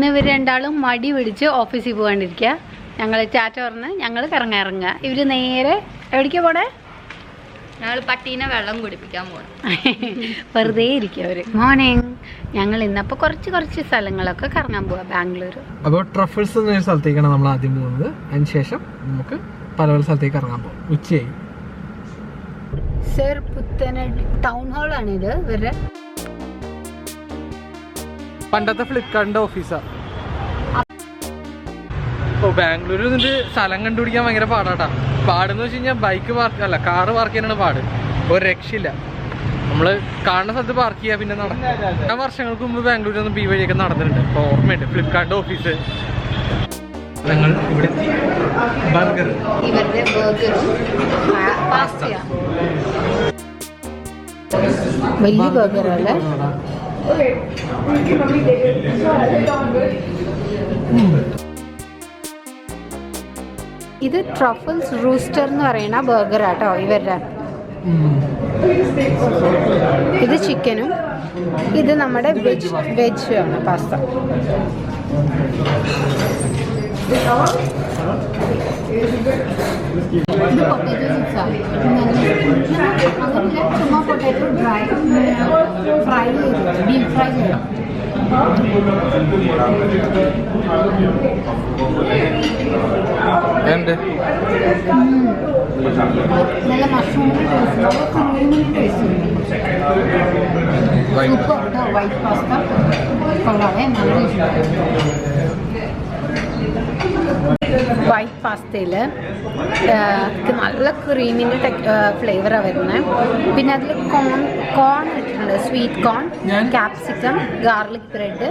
ഇന്ന് ഇവർ രണ്ടാളും മടി പിടിച്ച് ഓഫീസിൽ പോകാണ്ടിരിക്കുക ഞങ്ങൾ ചാറ്റ പറഞ്ഞ് ഞങ്ങൾ കറങ്ങാൻ ഇറങ്ങുക ഇവർ നേരെ എവിടേക്കാ പോണേ? ഞങ്ങൾ പട്ടീനെ വെള്ളം കുടിപ്പിക്കാൻ പോകണം വെറുതെ ഇരിക്കുക അവർ മോർണിംഗ് ഞങ്ങൾ ഇന്നപ്പോൾ കുറച്ച് കുറച്ച് സ്ഥലങ്ങളൊക്കെ കറങ്ങാൻ പോവാ ബാംഗ്ലൂർ അപ്പോൾ ട്രഫിൾസ് എന്നൊരു സ്ഥലത്തേക്കാണ് നമ്മൾ ആദ്യം പോകുന്നത്. അതിനുശേഷം നമുക്ക് പല പല സ്ഥലത്തേക്ക് ഇറങ്ങാൻ പോകും ഉച്ചയായി. സർ പുത്തനടി ടൗൺ ഹാളാണ് ഇത് ഇവരുടെ പണ്ടത്തെ ഫ്ലിപ്കാർട്ടിന്റെ ഓഫീസാ ഓ ബാംഗ്ലൂരിൽ നിന്നിട്ട് സ്ഥലം കണ്ടുപിടിക്കാൻ ഭയങ്കര പാടാട്ടാ. പാടെന്ന് വെച്ച് കഴിഞ്ഞാൽ ബൈക്ക് പാർക്ക് അല്ല കാറ് പാർക്ക് ചെയ്യാനാണ് പാട്. ഒരു രക്ഷയില്ല. നമ്മൾ കാണുന്ന സ്ഥലത്ത് പാർക്ക് ചെയ്യാ പിന്നെ നടക്കും ഞാൻ വർഷങ്ങൾക്ക് മുമ്പ് ബാംഗ്ലൂരിൽ നിന്ന് ബി വഴിയൊക്കെ നടന്നിട്ടുണ്ട്. അപ്പോൾ ഓർമ്മയുണ്ട് ഫ്ലിപ്കാർട്ട് ഓഫീസ് ഞങ്ങൾ ഇവിടെ ബർഗർ ഇവരുടെ ബർഗറും പാസ്തയാണ് വലിയ ബർഗറല്ലേ ഇത് ട്രഫിൾസ് റൂസ്റ്റർ എന്ന് പറയുന്ന ബർഗർ ആട്ടോ ഇവരുടെ. ഇത് ചിക്കനും ഇത് നമ്മുടെ വെജ് വെജ് ആണ് പാസ്ത ഇത് ഫ്രൈ ഡീപ് ഫ്രൈ ചെയ്തു. ഉണ്ട്. നല്ല മഷ്റൂമിന്റെ ടേസ്റ്റ് നല്ല ടേസ്റ്റ് വൈറ്റ് പാസ്ത കൊള്ളാവേ നല്ല വൈറ്റ് പാസ്തയിൽ നല്ല ക്രീമിന്റെ ഫ്ലേവറാണ് വരുന്നത് പിന്നെ അതിൽ കോൺ കോൺ ഇട്ടിട്ടുണ്ട് sweet corn capsicum garlic bread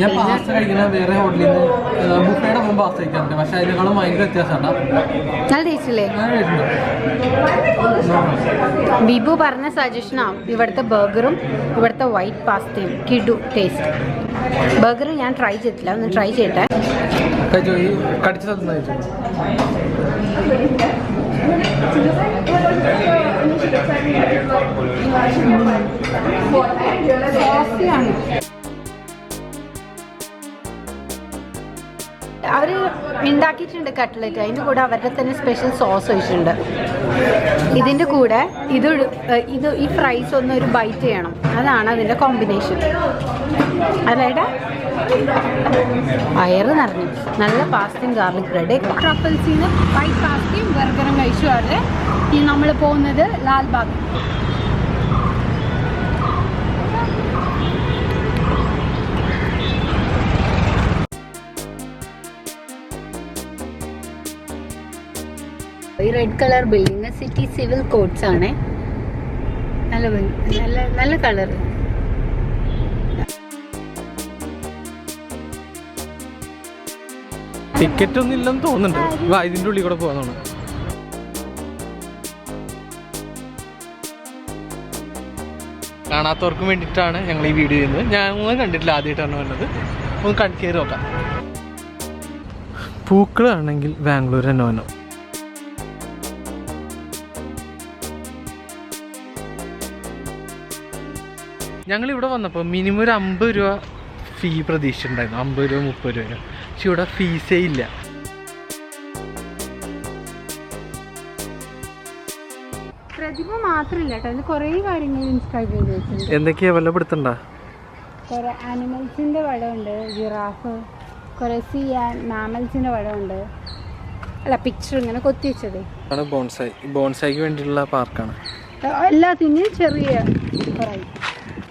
ഞാൻ പാസ്ത കഴിക്കുന്ന വേറെ ഹോട്ടലിൽ നിന്ന് ബുഫയുടെ മുമ്പ് പാസ്ത കഴിക്കാറുണ്ട്. പക്ഷെ അതിനേക്കാളും ഭയങ്കര വ്യത്യാസമാണ് നല്ല ടേസ്റ്റ് അല്ലേ ഞാൻ കഴിച്ചിട്ടുണ്ട് ബിബു പറഞ്ഞ സജഷനാണ് ഇവിടുത്തെ ബർഗറും ഇവിടുത്തെ വൈറ്റ് പാസ്തയും കിഡു ടേസ്റ്റ് ബർഗർ ഞാൻ ട്രൈ ചെയ്തിട്ടില്ല. ഒന്ന് ട്രൈ ചെയ്യട്ടെ. കഴിച്ചോ? ഉണ്ടാക്കിയിട്ടുണ്ട് കട്ട്ലറ്റ് അതിന്റെ കൂടെ അവരുടെ തന്നെ സ്പെഷ്യൽ സോസ് ഒഴിച്ചിട്ടുണ്ട്. ഇതിന്റെ കൂടെ ഇത് ഇത് ഈ ഫ്രൈസ് ഒന്ന് ഒരു ബൈറ്റ് ചെയ്യണം. അതാണ് അതിന്റെ കോമ്പിനേഷൻ അല്ലേടാ വയറ് നിറഞ്ഞു. നല്ല പാസ്തയും ഗാർലിക് ബ്രെഡ് ട്രഫിൾസിന് വൈറ്റ് പാസ്തയും ബർഗറും കഴിച്ചുമാണ് ഈ നമ്മൾ പോകുന്നത് ലാൽബാഗ് ഈ red colour building city civil courts ആണ്. നല്ല നല്ല നല്ല കളർ ടിക്കറ്റ് ഒന്നും ഇല്ലെന്ന് തോന്നുന്നുണ്ട്. ഇതിന്റെ ഉള്ളിൽ കൂടെ പോകാന്നാണ് കാണാത്തവർക്കും വേണ്ടിയിട്ടാണ് ഞങ്ങൾ ഈ വീഡിയോ ചെയ്യുന്നത്. ഞാൻ കണ്ടിട്ടില്ല ആദ്യമായിട്ടാണ് വരുന്നത് ഒന്ന് കണ്ടു കയറി നോക്കാം. പൂക്കളാണെങ്കിൽ ബാംഗ്ലൂർ തന്നെ വന്നു ഞങ്ങൾ ഇവിടെ വന്നപ്പോൾ മിനിമം ഒരു അമ്പത് രൂപ ഫീ പ്രതീക്ഷിച്ചിട്ടുണ്ടായിരുന്നു. അമ്പത് രൂപ മുപ്പത് രൂപ. പക്ഷെ ഇവിടെ ഫീസേ ഇല്ല. പ്രതിഭ മാത്രമില്ല കേട്ടോ. അതിൽ കുറേ കാര്യങ്ങൾ ഇൻസ്ക്രൈബ് ചെയ്ത് വെച്ചിട്ടുണ്ട്. എന്തൊക്കെയാ? വല്ല പിടുത്തണ്ട കുറേ ആനിമൽസിന്റെ പടമുണ്ട് ജിറാഫ് കുറേ സീ ആൻഡ് മാമൽസിന്റെ പടമുണ്ട് അല്ല പിക്ചർ ഇങ്ങനെ കൊത്തി വെച്ചത്. ആണ് ബോൺസായി ബോൺസായിക്ക് വേണ്ടിയിട്ടുള്ള പാർക്കാണ് എല്ലാത്തിനും ചെറിയ കുറേ.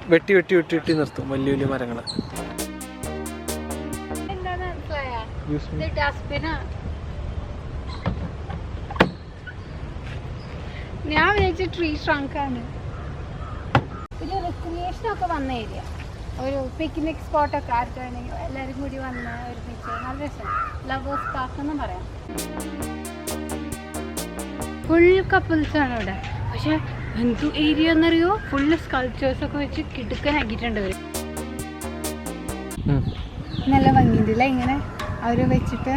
വെട്ടി വെട്ടി വെട്ടി വെട്ടി നിർത്തും. വലിയ വലിയ മരങ്ങൾ ഞാൻ വിചാരിച്ച ട്രീ ട്രങ്കാണ് ഒരു റിക്രിയേഷൻ ഒക്കെ വന്ന ഏരിയ ഒരു പിക്നിക് സ്പോട്ടൊക്കെ ആർക്കാണെങ്കിൽ എല്ലാവരും കൂടി വന്ന് ഒരുമിച്ച് നല്ല രസം. ലവേഴ്സ് പാർക്ക് എന്ന് പറയാം. ഫുൾ കപ്പിൾസ് ആണ് ഇവിടെ. പക്ഷെ എന്തു ഏരിയ എന്നറിയോ? ഫുള്ള് സ്കൾച്ചേഴ്സ് ഒക്കെ വെച്ച് കിടുക്കനാക്കിയിട്ടുണ്ട് അവർ നല്ല ഭംഗിയുണ്ടല്ലേ ഇങ്ങനെ? അവർ വെച്ചിട്ട്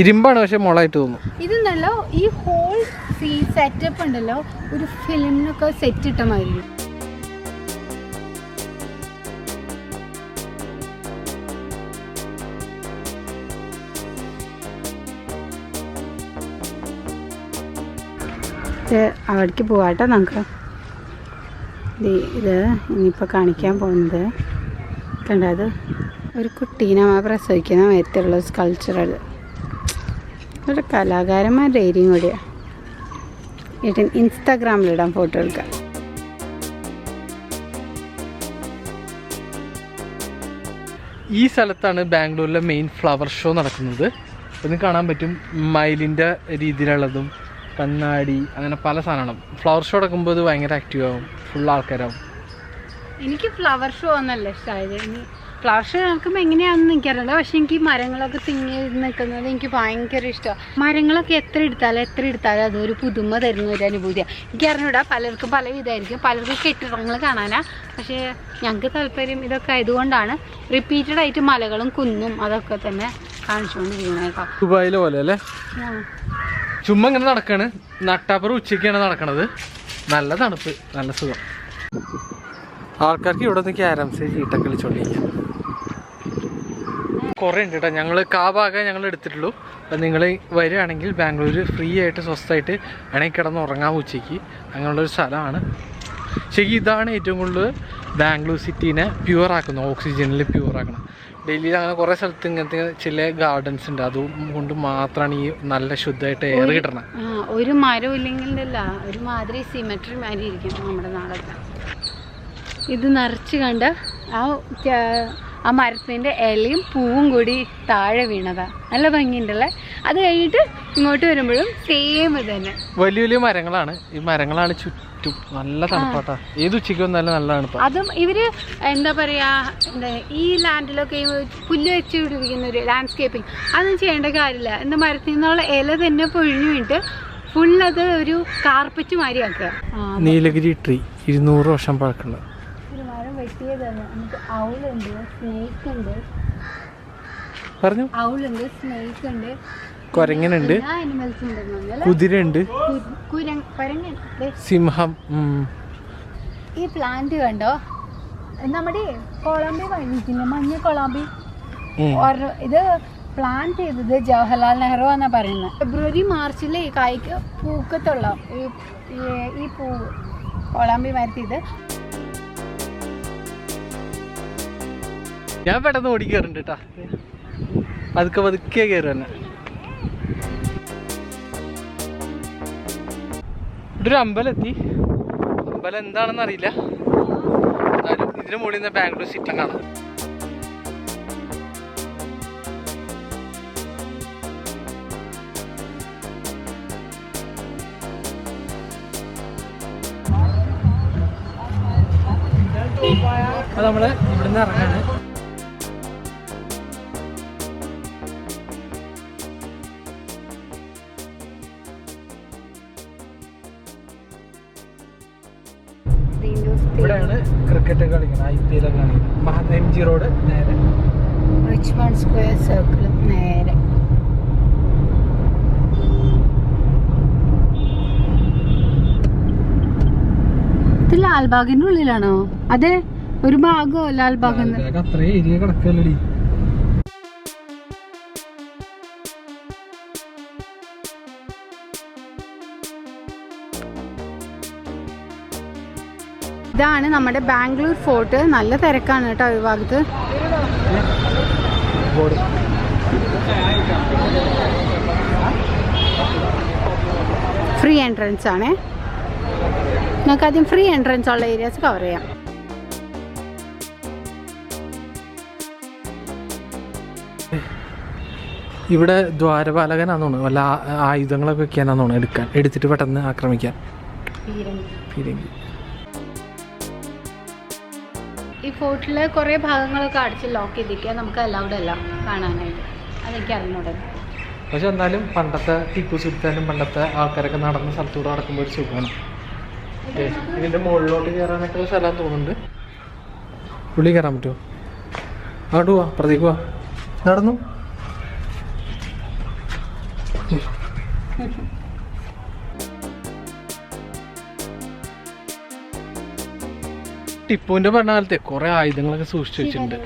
ഇരുമ്പാണ് പക്ഷെ മുളായിട്ട് തോന്നും നല്ല ഈ ഹോൾ സീ സെറ്റപ്പ് ഉണ്ടല്ലോ. ഒരു ഫിലിമിനൊക്കെ സെറ്റ് ഇട്ട മാതിരി. നെക്സ്റ്റ് അവിടേക്ക് പോകാട്ടോ നമുക്ക്. ഇത് ഇനിയിപ്പോൾ കാണിക്കാൻ പോകുന്നത് കണ്ടത് ഒരു കുട്ടീനെ പ്രസവിക്കുന്ന മേത്തുള്ള സ്കൾച്ചറൽ ഒരു കലാകാരന്മാരുടെ ഏരിയയും കൂടിയാണ് ഏട്ടൻ ഇൻസ്റ്റാഗ്രാമിലിടാൻ ഫോട്ടോ എടുക്കാം. ഈ സ്ഥലത്താണ് ബാംഗ്ലൂരിലെ മെയിൻ ഫ്ലവർ ഷോ നടക്കുന്നത്. ഒന്ന് കാണാൻ പറ്റും മയിലിന്റെ രീതിയിലുള്ളതും കണ്ണാടി അങ്ങനെ പല സാധനങ്ങളും. ഫ്ലവർ ഷോ നടക്കുമ്പോൾ ഇത് ഭയങ്കര ആക്റ്റീവ് ആവും. ഫുൾ ആൾക്കാരാവും. എനിക്ക് ഫ്ലവർ ഷോ ഒന്നല്ല ഇഷ്ടമായത് ഇനി ഫ്ലവർ ഷോ നടക്കുമ്പോൾ എങ്ങനെയാണെന്ന് എനിക്കറിയില്ല പക്ഷെ എനിക്ക് ഈ മരങ്ങളൊക്കെ തിങ്ങി നിൽക്കുന്നത് എനിക്ക് ഭയങ്കര ഇഷ്ടമാണ് മരങ്ങളൊക്കെ എത്ര എടുത്താലും എത്ര എടുത്താലും അതൊരു പുതുമ തരുന്ന ഒരു അനുഭൂതിയാണ് എനിക്ക് അറിഞ്ഞൂടാ പലർക്കും പല വിധമായിരിക്കും. പലർക്കും കെട്ടിടങ്ങൾ കാണാനാ. പക്ഷേ ഞങ്ങൾക്ക് താല്പര്യം ഇതൊക്കെ ആയതുകൊണ്ടാണ് റിപ്പീറ്റഡ് ആയിട്ട് മലകളും കുന്നും അതൊക്കെ തന്നെ കാണിച്ചുകൊണ്ടിരിക്കുന്നത് കേട്ടോ. ദുബായിലെ പോലെ അല്ലേ. ചുമ്മാ ഇങ്ങനെ നടക്കാണ്. നട്ടാപ്പുറം ഉച്ചയ്ക്കാണ് നടക്കണത്. നല്ല തണുപ്പ് നല്ല സുഖം. ആൾക്കാർക്ക് ഇവിടെ നിന്ന് ക്യാരംസ് ചീട്ടൊക്കെ കളിച്ചോണ്ടിരിക്കാം കുറേ ഉണ്ട് കേട്ടോ ഞങ്ങൾ കാ ഞങ്ങൾ എടുത്തിട്ടുള്ളൂ. അപ്പം നിങ്ങൾ വരികയാണെങ്കിൽ ബാംഗ്ലൂർ ഫ്രീ ആയിട്ട് സ്വസ്ഥമായിട്ട് വേണമെങ്കിൽ കിടന്ന് ഉറങ്ങാൻ ഉച്ചയ്ക്ക്. അങ്ങനെയുള്ളൊരു സ്ഥലമാണ്. ശരിക്കും ഇതാണ് ഏറ്റവും കൂടുതൽ ബാംഗ്ലൂർ സിറ്റീനെ പ്യുവർ ആക്കുന്നത്. ഓക്സിജനിൽ പ്യുവർ ആക്കണം ഡൽഹിയിൽ അങ്ങനെ കുറേ സ്ഥലത്ത് ഇങ്ങനത്തെ ചില ഗാർഡൻസ് ഉണ്ട്. അതുകൊണ്ട് മാത്രമാണ് ഈ നല്ല ശുദ്ധമായിട്ട് എയർ കിട്ടണം. ഒരു മരം ഇല്ലെങ്കിൽ ഒരുമാതിരി സിമെട്രി മാതിരി ഇരിക്കും നമ്മുടെ നാടൊക്കെ. ഇത് നിറച്ച് കണ്ട ആ ആ മരത്തിന്റെ ഇലയും പൂവും കൂടി താഴെ വീണതാ. നല്ല ഭംഗിയുണ്ടല്ലേ? അത് കഴിഞ്ഞിട്ട് ഇങ്ങോട്ട് വരുമ്പോഴും സെയിം ഇത് തന്നെ വലിയ വലിയ മരങ്ങളാണ്. ഈ മരങ്ങളാണ് ചുറ്റും നല്ല തണുപ്പാട്ടാ. ഏത് ഉച്ചയ്ക്ക് വന്നാലും നല്ല തണുപ്പാ. അതും ഇവർ എന്താ പറയാ എന്താ ഈ ലാൻഡിലൊക്കെ ഈ പുല്ല് വെച്ച് പിടിപ്പിക്കുന്ന ഒരു ലാൻഡ്സ്കേപ്പിംഗ് അതൊന്നും ചെയ്യേണ്ട കാര്യമില്ല. എന്താ മരത്തിൽ നിന്നുള്ള ഇല തന്നെ പൊഴിഞ്ഞു വീണിട്ട് ഫുൾ അത് ഒരു കാർപ്പറ്റ് മാതിരി ആക്കുക ആ, നീലഗിരി ട്രീ ഇരുന്നൂറ് വർഷം ഒരു മരം വെട്ടിയതല്ല നമുക്ക് ഔളുണ്ട് സ്നേക്ക് ഉണ്ട്. പറഞ്ഞു. ഔളുണ്ട് സ്നേക്ക് ഉണ്ട്. കൊരങ്ങനുണ്ട്. കുതിരയുണ്ട്. സിംഹം. ഈ പ്ലാന്റ് കണ്ടോ? നമ്മുടെ കൊളാമ്പി വഴിക്കില്ല മഞ്ഞ കൊളാമ്പി? ഇത് പ്ലാൻ ചെയ്തത് ജവഹർലാൽ നെഹ്റു എന്നാ പറയുന്നത്. ഫെബ്രുവരി മാർച്ചിൽ ഈ കായ്ക്ക് പൂക്കത്തുള്ള? ഈ പൂ കൊളാമ്പി മരത്തിയത്. ഞാൻ പെട്ടെന്ന് ഓടി കയറുന്നുണ്ട് കേട്ടാ പതുക്കെ പതുക്കെ കയറി തന്നെ ഇവിടെ ഒരു അമ്പലം എന്താണെന്ന് അറിയില്ല. എന്നാലും ഇതിന് മുകളിൽ നിന്ന് ബാംഗ്ലൂർ സിറ്റി കാണാം. നമ്മൾ ഇവിടുന്ന് ഇറങ്ങാണ്. ഇവിടെയാണ് ക്രിക്കറ്റ് കളിക്കുന്നത് ഐ പി എൽ കളിക്കുന്നത്. എം ജി റോഡ് നേരെ. റിച്ച്മണ്ട് സ്ക്വയർ സർക്കിൾ നേരെ. ഇത് ലാൽബാഗിന്റെ ഉള്ളിലാണോ? അതെ ഒരു ഭാഗമോ ലാൽബാഗ് അത്രേ ഏരിയ കിടക്കല്ലടി ഇതാണ് നമ്മുടെ ബാംഗ്ലൂർ ഫോർട്ട്. നല്ല തിരക്കാണ് കേട്ടോ ഈ ഭാഗത്ത്. ഫ്രീ എൻട്രൻസ് ആണ്. നമുക്ക് ആദ്യം ഫ്രീ എൻട്രൻസ് ഉള്ള ഏരിയാസ് കവർ ചെയ്യാം. ഇവിടെ ദ്വാരപാലകനാന്ന് തോന്നുന്നു. വല്ല ആയുധങ്ങളൊക്കെ വെക്കാനാന്ന് തോന്നുന്നു എടുക്കാൻ. എടുത്തിട്ട് പെട്ടെന്ന് ആക്രമിക്കാൻ. പീരങ്കി. ഫോർട്ടിലെ കുറേ ഭാഗങ്ങളൊക്കെ അടിച്ച് ലോക്ക് ചെയ്തിരിക്കുക നമുക്ക് അലൗഡ് അല്ല കാണാനായിട്ട്. അതെനിക്ക് അറിഞ്ഞൂടെ? പക്ഷെ എന്നാലും പണ്ടത്തെ ടിപ്പു സുൽത്താനും പണ്ടത്തെ ആൾക്കാരൊക്കെ നടന്ന സ്ഥലത്തൂടെ നടക്കുമ്പോൾ ഒരു സുഖമാണ്. ഇതിന്റെ മുകളിലോട്ട് കയറാനൊക്കെ സ്ഥലം തോന്നുന്നുണ്ട്. ഉള്ളി കയറാൻ പറ്റുമോ? അങ്ങോട്ട് പോവാ അപ്പുറത്തേക്ക് പോവാ. നടന്നു. ടിപ്പുവിന്റെ ഭരണകാലത്തെ കുറെ ആയുധങ്ങളൊക്കെ സൂക്ഷിച്ചു വെച്ചിട്ടുണ്ട്.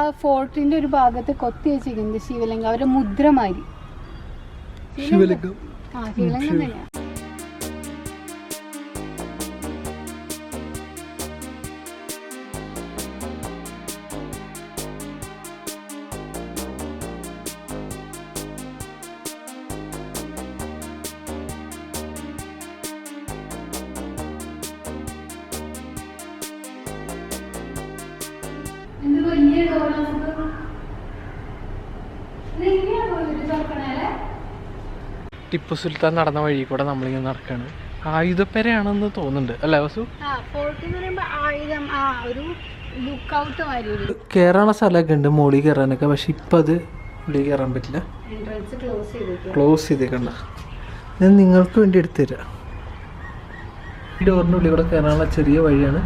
ആ ഫോർട്ടിന്റെ ഒരു ഭാഗത്ത് കൊത്തി വെച്ചിരിക്കുന്നത് ശിവലിംഗം അവരുടെ മുദ്രമാരി. ശിവലിംഗം. ആ ശിവലിംഗം തന്നെയാ. ടിപ്പു സുൽത്താൻ നടന്ന വഴി കൂടെ നമ്മളിങ്ങനെ നടക്കാണ്. ആയുധപ്പെരയാണെന്ന് തോന്നുന്നുണ്ട്. അല്ലേ വസു? കയറാനുള്ള സ്ഥലമൊക്കെ ഉണ്ട് മോളി കയറാനൊക്കെ പക്ഷെ ഇപ്പം അത് ഉള്ളിൽ കയറാൻ പറ്റില്ല. ക്ലോസ് ചെയ്തേക്കണ്ട. ഞാൻ നിങ്ങൾക്ക് വേണ്ടി എടുത്തുതരാം. ഈ ഡോറിന്റെ ഉള്ളിൽ കൂടെ കയറാനുള്ള ചെറിയ വഴിയാണ്.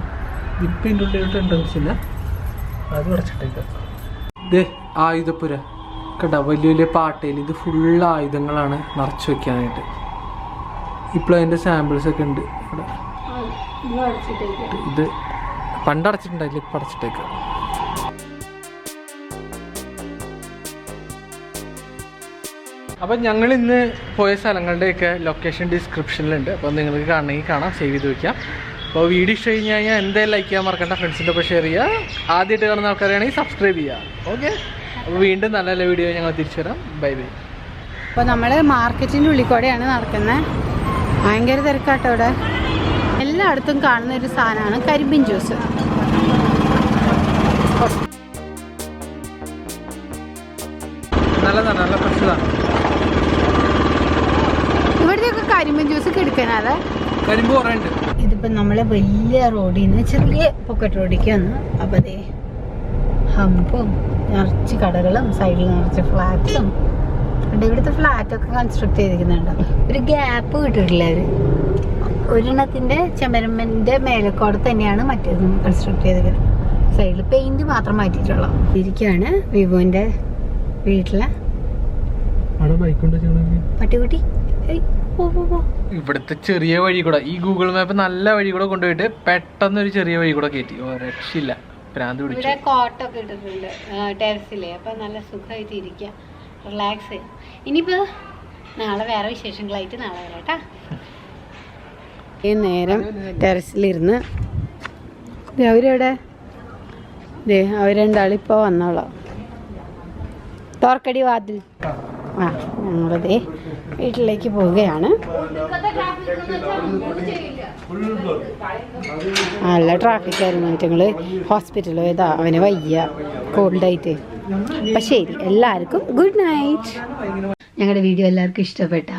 ഇപ്പം ഇതിന്റെ ഉള്ളിലോട്ട് എൻട്രൻസ് ഇല്ല. അത് അടച്ചിട്ടേക്കാം ദേ ആയുധപ്പുര. കേട്ടാ വലിയ വലിയ പാട്ടയിൽ ഇത് ഫുൾ ആയുധങ്ങളാണ് നിറച്ച് വെക്കാനായിട്ട്. ഇപ്പോൾ അതിന്റെ സാമ്പിൾസ് ഒക്കെ ഉണ്ട്. ഇവിടെ. ഇത് പണ്ടടച്ചിട്ടുണ്ടായില്ല ഇത് ഇപ്പം അടച്ചിട്ടേക്കാം. അപ്പം ഞങ്ങൾ ഇന്ന് പോയ സ്ഥലങ്ങളുടെയൊക്കെ ലൊക്കേഷൻ ഡിസ്ക്രിപ്ഷനിലുണ്ട് അപ്പം നിങ്ങൾക്ക് കാണണമെങ്കിൽ കാണാം സേവ് ചെയ്ത് വെക്കാം. അപ്പോൾ വീഡിയോ ഇഷ്ടം കഴിഞ്ഞ് കഴിഞ്ഞാൽ എന്തായാലും ലൈക്ക് ചെയ്യാൻ മറക്കണ്ട. ഫ്രണ്ട്സിന്റെ ഒപ്പം ഷെയർ ചെയ്യുക ആദ്യമായിട്ട് കാണുന്ന ആൾക്കാരാണെങ്കിൽ സബ്സ്ക്രൈബ് ചെയ്യുക ഓക്കെ അപ്പോൾ വീണ്ടും നല്ല നല്ല വീഡിയോ ഞങ്ങൾ തിരിച്ചു വരാം. ബൈ ബൈ അപ്പോൾ നമ്മൾ മാർക്കറ്റിന്റെ ഉള്ളിൽ കൂടെയാണ് നടക്കുന്നത് ഭയങ്കര തിരക്കാട്ടോ ഇവിടെ. എല്ലായിടത്തും കാണുന്ന ഒരു സാധനമാണ് കരിമ്പിൻ ജ്യൂസ്. നല്ലതാണ് നല്ല ഫ്രഷതാണ് ഇവിടുത്തെയൊക്കെ കരിമ്പിൻ ജ്യൂസ് കിടക്കാനാ കരിമ്പ് കുറേ ഉണ്ട് നമ്മൾ വലിയ റോഡിൽ നിന്ന് ചെറിയ പോക്കറ്റ് റോഡിലേക്ക് വന്നു. അപ്പോൾ അതേ ഹമ്പും നിറച്ച് കടകളും സൈഡിൽ നിറച്ച് ഫ്ലാറ്റും ഉണ്ട് ഇവിടുത്തെ ഫ്ലാറ്റൊക്കെ കൺസ്ട്രക്ട് ചെയ്തിരിക്കുന്നുണ്ട്. ഒരു ഗ്യാപ്പ് കിട്ടിയിട്ടില്ല അവർ ഒരെണ്ണത്തിന്റെ ചെമ്പരമ്മന്റെ മേലക്കോടെ തന്നെയാണ് മറ്റേതും കൺസ്ട്രക്ട് ചെയ്തിരിക്കുന്നത്. സൈഡിൽ പെയിന്റ് മാത്രം മാറ്റിയിട്ടുള്ളൂ. ഇരിക്കുകയാണ് വിവോന്റെ വീട്ടിലെ അവിടെ ഇവിടുത്തെ ചെറിയ വഴി കൂടെ. ഈ ഗൂഗിൾ മാപ്പ് നല്ല വഴി കൂടെ കൊണ്ടുപോയിട്ട് പെട്ടെന്ന് ഒരു ചെറിയ വഴി കൂടെ കയറ്റി ഓ രക്ഷയില്ല. ഭ്രാന്ത് പിടിച്ചു. ഇവിടെ കോട്ടൊക്കെ ഇട്ടിട്ടുണ്ട് ടെറസിലെ. അപ്പൊ നല്ല സുഖമായിട്ട് ഇരിക്കുക റിലാക്സ് ചെയ്യാം ഇനിയിപ്പോ നാളെ വേറെ വിശേഷങ്ങളായിട്ട് നാളെ വരാട്ടാ ഈ നേരം ടെറസിലിരുന്ന്. ദേ അവരെവിടെ? ദേ അവരെന്താളിപ്പോൾ വന്നോളാം. തോർക്കടി വാതിൽ. ആ ഞങ്ങളതേ വീട്ടിലേക്ക് പോവുകയാണ്. നല്ല ട്രാഫിക് ആയിരുന്നു. ഞങ്ങൾ ഹോസ്പിറ്റലിൽ പോയതാ അവന് വയ്യ. കോൾഡായിട്ട് അപ്പം ശരി എല്ലാവർക്കും ഗുഡ് നൈറ്റ് ഞങ്ങളുടെ വീഡിയോ എല്ലാവർക്കും ഇഷ്ടപ്പെട്ട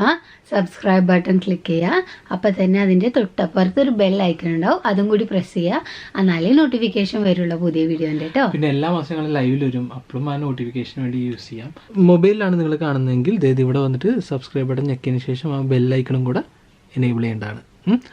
സബ്സ്ക്രൈബ് ബട്ടൺ ക്ലിക്ക് ചെയ്യുക അപ്പം തന്നെ അതിന്റെ തൊട്ടപ്പുറത്ത് ഒരു ബെൽ ഐക്കൺ ഉണ്ടാവും. അതും കൂടി പ്രസ് ചെയ്യുക എന്നാലേ നോട്ടിഫിക്കേഷൻ വരുള്ളൂ പുതിയ വീഡിയോന്റെ കേട്ടോ പിന്നെ എല്ലാ മാസങ്ങളും ലൈവിൽ വരും. അപ്പോഴും ആ നോട്ടിഫിക്കേഷൻ വേണ്ടി യൂസ് ചെയ്യാം. മൊബൈലിലാണ് നിങ്ങൾ കാണുന്നതെങ്കിൽ ദേ ഇവിടെ വന്നിട്ട് സബ്സ്ക്രൈബ് ബട്ടൺ ഞെക്കിയതിന് ശേഷം ആ ബെൽ ഐക്കണും കൂടെ എനേബിൾ ചെയ്യേണ്ടതാണ്.